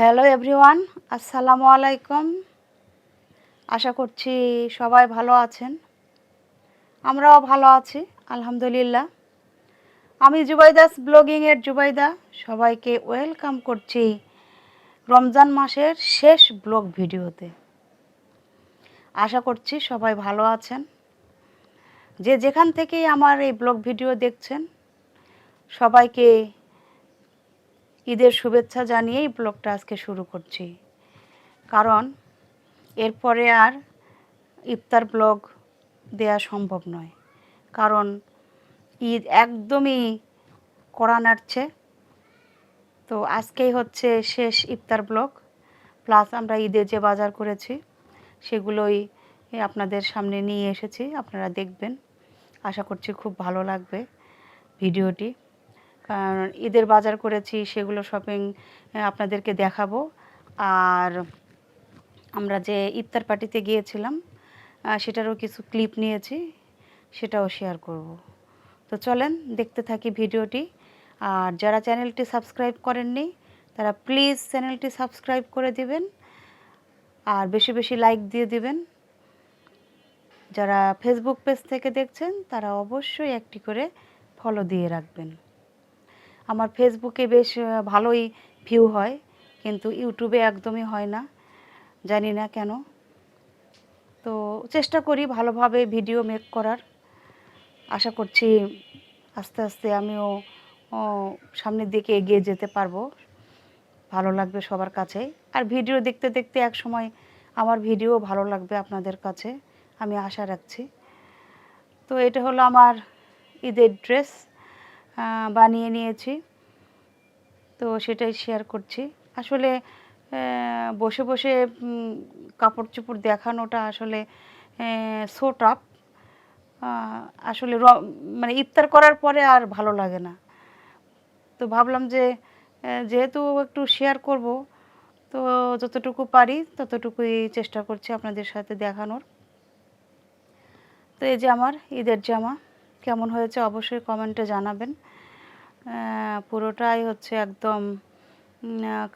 Hello everyone আসসালামু আলাইকুম আশা করছি সবাই ভালো আছেন। আমরাও ভালো আছি, আলহামদুলিল্লাহ। আমি জুবাইদাস ব্লগিংয়ের জুবাইদা। সবাইকে ওয়েলকাম করছি রমজান মাসের শেষ ব্লগ ভিডিওতে। আশা করছি সবাই ভালো আছেন। যে যেখান থেকেই আমার এই ব্লগ ভিডিও দেখছেন, সবাইকে ঈদের শুভেচ্ছা জানিয়েই ব্লগটা আজকে শুরু করছি। কারণ এরপরে আর ইফতার ব্লগ দেয়া সম্ভব নয়। কারণ ঈদ একদমই কড়া নাড়ছে। তো আজকেই হচ্ছে শেষ ইফতার ব্লগ। প্লাস আমরা ঈদে যে বাজার করেছি, সেগুলোই আপনাদের সামনে নিয়ে এসেছি। আপনারা দেখবেন। আশা করছি খুব ভালো লাগবে ভিডিওটি। ঈদের বাজার করেছি, সেগুলো শপিং আপনাদেরকে দেখাবো। আর আমরা যে ইফতার পার্টিতে গিয়েছিলাম সেটারও কিছু ক্লিপ নিয়েছি, সেটাও শেয়ার করব। তো চলেন, দেখতে থাকি ভিডিওটি। আর যারা চ্যানেলটি সাবস্ক্রাইব করেননি, তারা প্লিজ চ্যানেলটি সাবস্ক্রাইব করে দিবেন, আর বেশি বেশি লাইক দিয়ে দিবেন। যারা ফেসবুক পেজ থেকে দেখছেন, তারা অবশ্যই একটি করে ফলো দিয়ে রাখবেন। আমার ফেসবুকে বেশ ভালোই ভিউ হয়, কিন্তু ইউটিউবে একদমই হয় না, জানি না কেন। তো চেষ্টা করি ভালোভাবে ভিডিও মেক করার। আশা করছি আস্তে আস্তে আমিও সামনের দিকে এগিয়ে যেতে পারব। ভালো লাগবে সবার কাছে আর ভিডিও দেখতে দেখতে এক সময় আমার ভিডিও ভালো লাগবে আপনাদের কাছে, আমি আশা রাখছি। তো এটা হলো আমার ঈদের ড্রেস বানিয়ে নিয়েছি। তো সেটাই শেয়ার করছি। আসলে বসে বসে কাপড় চোপড় দেখানোটা আসলে সো টাফ আসলে মানে ইফতার করার পরে আর ভালো লাগে না। তো ভাবলাম যে যেহেতু একটু শেয়ার করব, তো যতটুকু পারি ততটুকুই চেষ্টা করছি আপনাদের সাথে দেখানোর। তো এই যে আমার ঈদের জামা, কেমন হয়েছে অবশ্যই কমেন্টে জানাবেন। পুরোটাই হচ্ছে একদম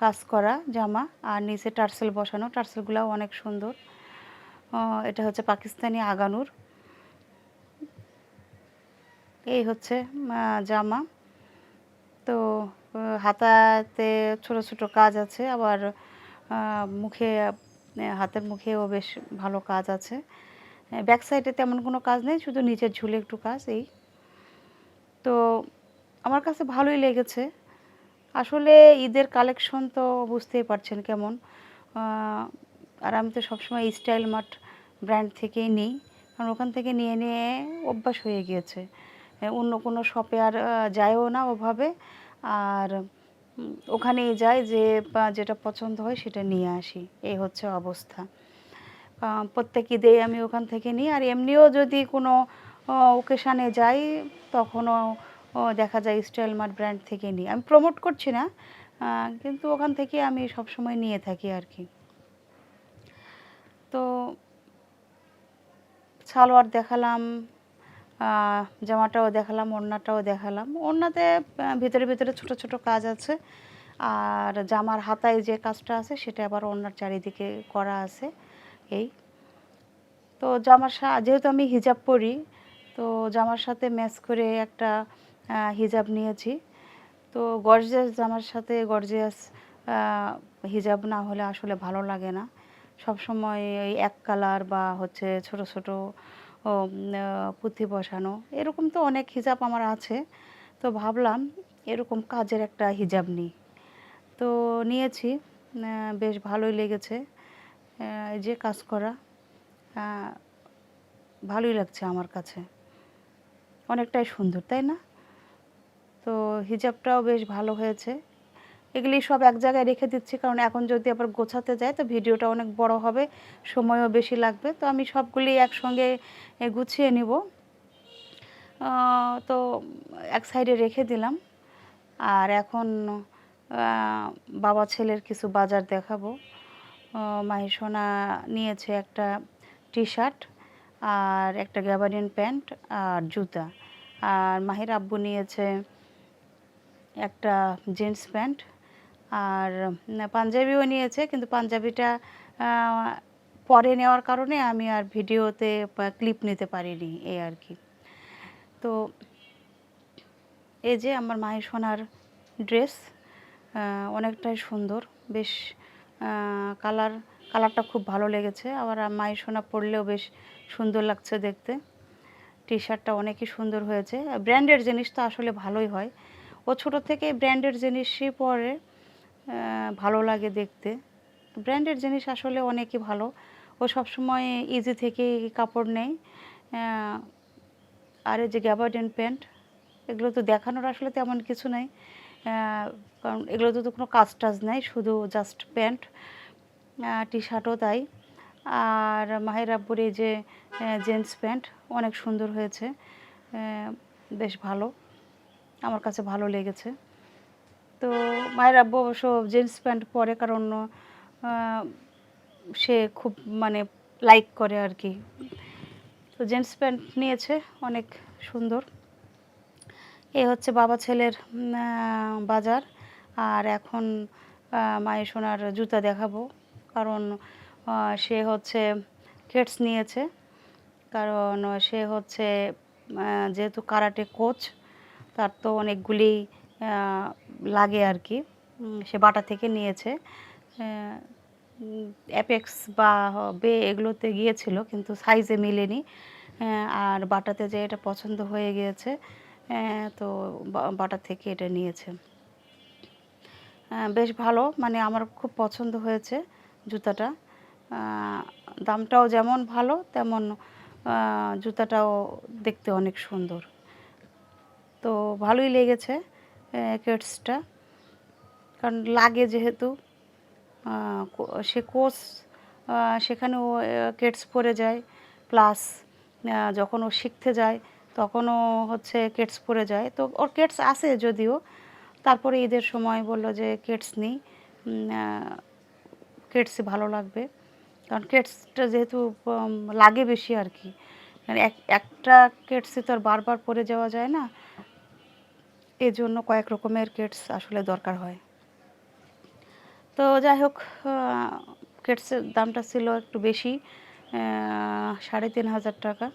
কাজ করা জামা। আর নিচে টার্সেল বসানো। টার্সেলগুলোও অনেক সুন্দর। এটা হচ্ছে পাকিস্তানি আগানুর। এই হচ্ছে জামা। তো হাতাতে ছোট ছোট কাজ আছে। আবার মুখে হাতের মুখেও বেশ ভালো কাজ আছে। ব্যাক সাইডে তেমন কোনো কাজ নেই। শুধু নিচের ঝুলে একটু কাজ, এই। তো আমার কাছে ভালোই লেগেছে। আসলে ঈদের কালেকশন তো বুঝতেই পারছেন কেমন। আর আমি তো সবসময় স্টাইল মার্ট ব্র্যান্ড থেকেই নিই। কারণ ওখান থেকে নিয়ে নিয়ে অভ্যাস হয়ে গিয়েছে। অন্য কোনো শপে আর যায়ও না ওভাবে। আর ওখানেই যাই যে যেটা পছন্দ হয় সেটা নিয়ে আসি। এই হচ্ছে অবস্থা। প্রত্যেক ঈদে আমি ওখান থেকে নিই। আর এমনিও যদি কোনো ওকেশানে যাই, তখনও ও, দেখা যায় স্টাইল মার্ট ব্র্যান্ড থেকে নিই। আমি প্রমোট করছি না কিন্তু ওখান থেকে আমি সবসময় নিয়ে থাকি আর কি। তো সালোয়ার দেখালাম জামাটাও দেখালাম ওড়নাটাও দেখালাম। ওড়নাতে ভিতরে ভিতরে ছোট ছোট কাজ আছে। আর জামার হাতায় যে কাজটা আছে সেটা আবার ওড়নার চারিদিকে করা আছে এই। তো জামার যেহেতু আমি হিজাব পরি তো জামার সাথে ম্যাচ করে একটা হিজাব নিয়েছি। তো গর্জিয়াস জামার সাথে গর্জিয়াস হিজাব না হলে আসলে ভালো লাগে না। সব সময় এই এক কালার বা হচ্ছে ছোট ছোট পুঁথি বসানো, এরকম তো অনেক হিজাব আমার আছে। তো ভাবলাম এরকম কাজের একটা হিজাব নিই। তো নিয়েছি বেশ ভালোই লেগেছে। যে কাজ করা ভালোই লাগছে আমার কাছে। অনেকটাই সুন্দর, তাই না? তো হিজাবটাও বেশ ভালো হয়েছে। এগুলি সব এক জায়গায় রেখে দিচ্ছি কারণ এখন যদি আবার গোছাতে যায় তো ভিডিওটা অনেক বড় হবে সময়ও বেশি লাগবে। তো আমি সবগুলি একসঙ্গে গুছিয়ে নিব। তো এক সাইডে রেখে দিলাম। আর এখন বাবা ছেলের কিছু বাজার দেখাবো। আহ, মাহি সোনা নিয়েছে একটা টি শার্ট আর একটা গ্যাবারিন প্যান্ট আর জুতা। আর মাহির আব্বু নিয়েছে একটা জিন্স প্যান্ট আর পাঞ্জাবিও নিয়েছে, কিন্তু পাঞ্জাবিটা পরে নেওয়ার কারণে আমি আর ভিডিওতে ক্লিপ নিতে পারিনি এই আর কি। তো এই যে আমার মায়ের সোনার ড্রেস অনেকটাই সুন্দর, বেশ কালার, কালারটা খুব ভালো লেগেছে। আবার মায়ের সোনা পরলেও বেশ সুন্দর লাগছে দেখতে। টি শার্টটা অনেকই সুন্দর হয়েছে। ব্র্যান্ডের জিনিস তো আসলে ভালোই হয়। ও ছোটো থেকে ব্র্যান্ডের জিনিসই পরে ভালো লাগে দেখতে। ব্র্যান্ডের জিনিস আসলে অনেকই ভালো। ও সবসময় ইজি থেকে কাপড় নেয়। আর এই যে গ্যাবার্ডেন প্যান্ট এগুলো তো দেখানোর আসলে তেমন কিছু নাই। কারণ এগুলোতে তো কোনো কাজ টাজ নাই, শুধু জাস্ট প্যান্ট টি শার্টও তাই। আর মাহের আব্বুর এই যে জেন্টস প্যান্ট অনেক সুন্দর হয়েছে। বেশ ভালো। আমার কাছে ভালো লেগেছে। তো মায়ের আব্বু অবশ্য জিন্স প্যান্ট পরে, কারণ সে খুব মানে লাইক করে আর কি তো জিন্স প্যান্ট নিয়েছে, অনেক সুন্দর। এ হচ্ছে বাবা ছেলের বাজার। আর এখন মায়ের সোনার জুতা দেখাবো। কারণ সে হচ্ছে কেটস নিয়েছে। কারণ, সে হচ্ছে যেহেতু কারাটে কোচ তার তো অনেকগুলি লাগে আর কি। সে বাটা থেকে নিয়েছে। অ্যাপেক্স বা বে এগুলোতে গিয়েছিল কিন্তু সাইজে মিলেনি। আর বাটাতে যে এটা পছন্দ হয়ে গিয়েছে তো বাটা থেকে এটা নিয়েছে। বেশ ভালো মানে আমার খুব পছন্দ হয়েছে জুতাটা। দামটাও যেমন ভালো তেমন জুতাটাও দেখতে অনেক সুন্দর। তো ভালোই লেগেছে কেটসটা কারণ লাগে যেহেতু সে কোর্স সেখানেও কেটস পরে যায়। প্লাস যখন ও শিখতে যায়, তখনও হচ্ছে কেটস পরে যায়। তো ওর কেটস আছে যদিও। তারপরে ঈদের সময় বলল যে কেটস নিই। কেটসই ভালো লাগবে। কারণ কেটসটা যেহেতু লাগে বেশি আর কি। মানে এক, একটা কেটসই তো আর বারবার পরে যাওয়া যায় না। এই জন্য কয়েক রকমের কেটস আসলে দরকার হয়। তো যাই হোক কেটসের দামটা ছিল একটু বেশি সাড়ে তিন হাজার টাকা।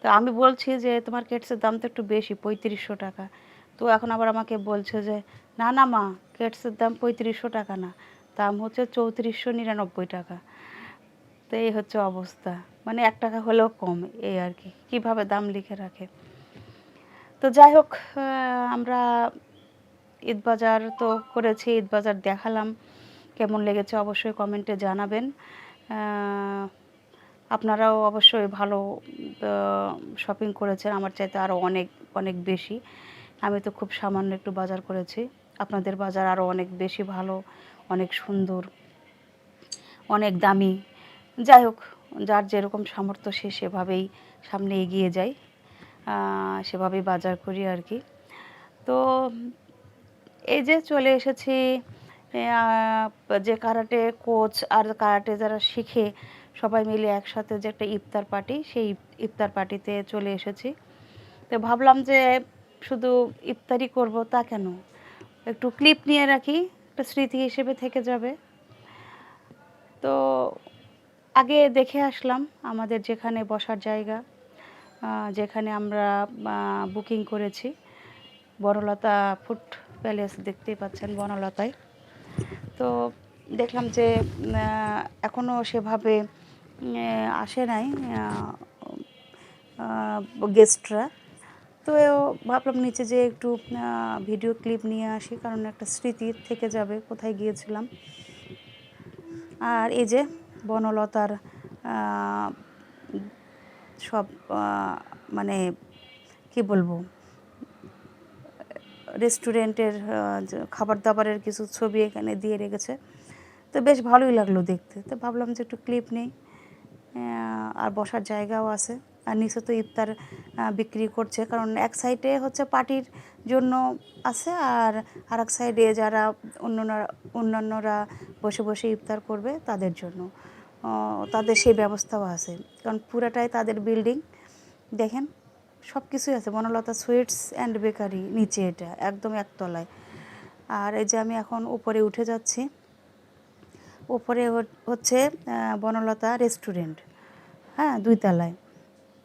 তো আমি বলছি যে, তোমার কেটসের দাম তো একটু বেশি, পঁয়ত্রিশশো টাকা। তো এখন আবার আমাকে বলছে যে, না না মা কেটসের দাম পঁয়ত্রিশশো টাকা না। দাম হচ্ছে চৌত্রিশশো নিরানব্বই টাকা। তো এই হচ্ছে অবস্থা। মানে এক টাকা হলেও কম, এই আর কি। কীভাবে দাম লিখে রাখে? তো যাই হোক আমরা ঈদ বাজার তো করেছি, ঈদ বাজার দেখালাম। কেমন লেগেছে অবশ্যই কমেন্টে জানাবেন। আপনারাও অবশ্যই ভালো শপিং করেছেন। আমার চাইতে আরও অনেক অনেক বেশি। আমি তো খুব সামান্য একটু বাজার করেছি। আপনাদের বাজার আরও অনেক বেশি ভালো, অনেক সুন্দর, অনেক দামি। যাই হোক, যার যেরকম সামর্থ্য সে সেভাবেই সামনে এগিয়ে যায়। সেভাবেই বাজার করি আর কি। তো এই যে চলে এসেছি যে কারাটে কোচ আর কারাটে যারা শিখে সবাই মিলে একসাথে যে একটা ইফতার পার্টি, সেই ইফতার পার্টিতে চলে এসেছি। তো ভাবলাম যে শুধু ইফতারি করব, তা কেন? একটু ক্লিপ নিয়ে রাখি, একটা স্মৃতি হিসেবে থেকে যাবে। তো আগে দেখে আসলাম আমাদের যেখানে বসার জায়গা। যেখানে আমরা বুকিং করেছি। বনলতা ফুড প্যালেস দেখতেই পাচ্ছেন বনলতায়। তো দেখলাম যে এখনও সেভাবে আসে নাই গেস্টরা তো ভাবলাম নিচে যে একটু ভিডিও ক্লিপ নিয়ে আসি, কারণ একটা স্মৃতি থেকে যাবে, কোথায় গিয়েছিলাম। আর এই যে বনলতার সব মানে কি বলব, রেস্টুরেন্টের খাবার দাবারের কিছু ছবি এখানে দিয়ে রেখেছে। তো বেশ ভালোই লাগল দেখতে। তো ভাবলাম যে একটু ক্লিপ নেই। আর বসার জায়গাও আছে। আর নিচে তো ইফতার বিক্রি করছে। কারণ এক সাইডে হচ্ছে পার্টির জন্য আছে আর আর এক সাইডে যারা অন্যান্য, অন্যান্যরা বসে বসে ইফতার করবে তাদের জন্য। তাদের সেই ব্যবস্থাও আছে। কারণ পুরাটাই তাদের বিল্ডিং দেখেন সব কিছুই আছে। বনলতা সুইটস অ্যান্ড বেকারি নিচে এটা, একদম একতলায়। আর এই যে আমি এখন উপরে উঠে যাচ্ছি, উপরে হচ্ছে বনলতা রেস্টুরেন্ট হ্যাঁ দুই তলায়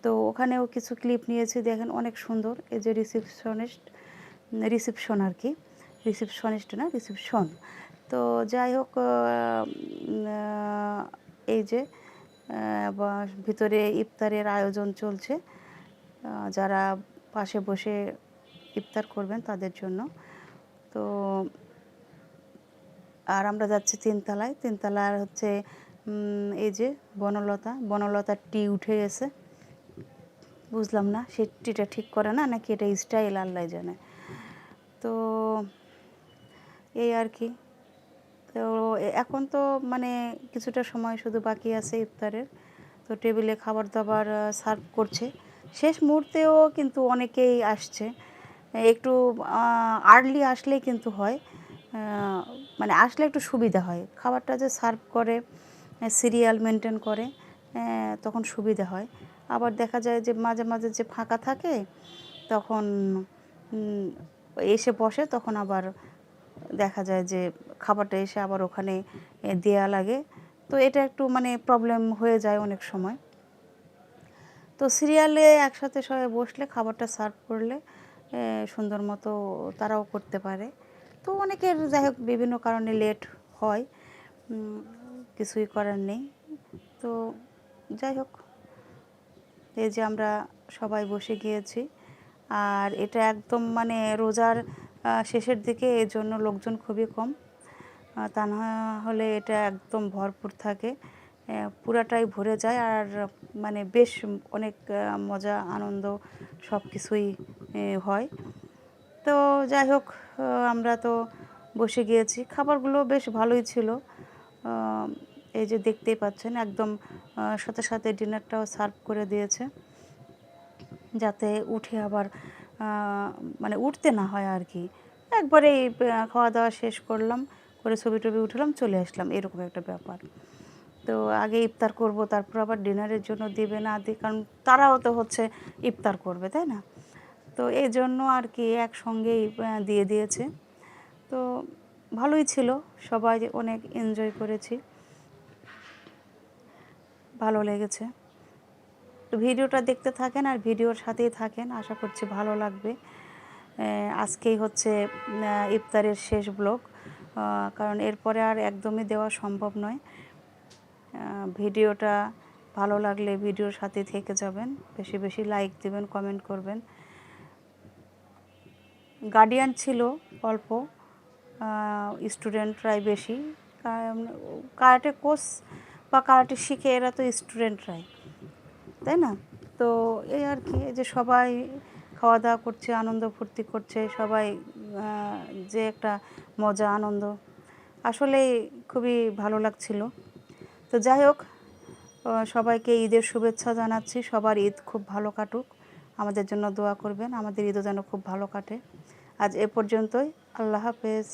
তো ওখানেও কিছু ক্লিপ নিয়েছি। দেখেন, অনেক সুন্দর। এই যে রিসিপশনিস্ট রিসিপশন আর কি। রিসিপশনিস্ট না রিসিপশন তো যাই হোক এই যে ভিতরে ইফতারের আয়োজন চলছে যারা পাশে বসে ইফতার করবেন তাদের জন্য। তো, আর আমরা যাচ্ছি তিনতলায়। তিনতলার হচ্ছে এই যে বনলতা, বনলতার টি উঠে গেছে। বুঝলাম না, সে টিটা ঠিক করে না, নাকি এটা স্টাইল, আল্লাহ জানে। তো, এই আর কি। তো এখন তো মানে কিছুটা সময় শুধু বাকি আছে ইফতারের। তো টেবিলে খাবার দাবার সার্ভ করছে। শেষ মুহূর্তেও কিন্তু অনেকেই আসছে। একটু আর্লি আসলেই কিন্তু হয়। মানে আসলে একটু সুবিধা হয়। খাবারটা যে সার্ভ করে সিরিয়াল মেনটেন করে তখন সুবিধা হয়। আবার দেখা যায় যে মাঝে মাঝে যে ফাঁকা থাকে, তখন এসে বসে, তখন আবার দেখা যায় যে খাবারটা এসে আবার ওখানে দেয়া লাগে। তো এটা একটু মানে প্রবলেম হয়ে যায় অনেক সময়। তো সিরিয়ালে একসাথে সবাই বসলে, খাবারটা সার্ভ করলে সুন্দর মতো তারাও করতে পারে। তো অনেকের যাই হোক বিভিন্ন কারণে লেট হয় কিছুই করার নেই। তো যাই হোক, এই যে আমরা সবাই বসে গিয়েছি, আর এটা একদম মানে রোজার শেষের দিকে এই জন্য লোকজন খুবই কম। তা না হলে এটা একদম ভরপুর থাকে। পুরাটাই ভরে যায় আর মানে বেশ অনেক মজা, আনন্দ সব কিছুই হয়। তো যাই হোক আমরা তো বসে গিয়েছি। খাবারগুলো বেশ ভালোই ছিল। এই যে দেখতেই পাচ্ছেন, একদম সাথে সাথে ডিনারটাও সার্ভ করে দিয়েছে। যাতে উঠে আবার মানে উঠতে না হয় আর কি। একবারে খাওয়া দাওয়া শেষ করলাম, করে ছবি টবি উঠলাম, চলে আসলাম, এরকম একটা ব্যাপার। তো আগে ইফতার করব, তারপর আবার ডিনারের জন্য দিবে না দিই কারণ তারাও তো হচ্ছে ইফতার করবে, তাই না? তো এই জন্য আর কি একসঙ্গেই দিয়ে দিয়েছে। তো ভালোই ছিল, সবাই অনেক এনজয় করেছি। ভালো লেগেছে। তো ভিডিওটা দেখতে থাকেন আর ভিডিওর সাথেই থাকেন। আশা করছি ভালো লাগবে। আজকেই হচ্ছে ইফতারের শেষ ব্লগ। কারণ এরপরে আর একদমই দেওয়া সম্ভব নয়। ভিডিওটা ভালো লাগলে ভিডিওর সাথে থেকে যাবেন। বেশি বেশি লাইক দেবেন কমেন্ট করবেন। গার্ডিয়ান ছিল অল্প স্টুডেন্টরাই বেশি। কারাটে কোর্স বা কারাটে শিখে এরা তো স্টুডেন্টরাই তাই না? তো এই আর কি যে সবাই খাওয়া দাওয়া করছে, আনন্দ ফুর্তি করছে, সবাই যে একটা মজা, আনন্দ। আসলে খুবই ভালো লাগছিল। তো যাই হোক সবাইকে ঈদের শুভেচ্ছা জানাচ্ছি। সবার ঈদ খুব ভালো কাটুক। আমাদের জন্য দোয়া করবেন। আমাদের ঈদও যেন খুব ভালো কাটে। আজ এ পর্যন্তই। আল্লাহ হাফেজ।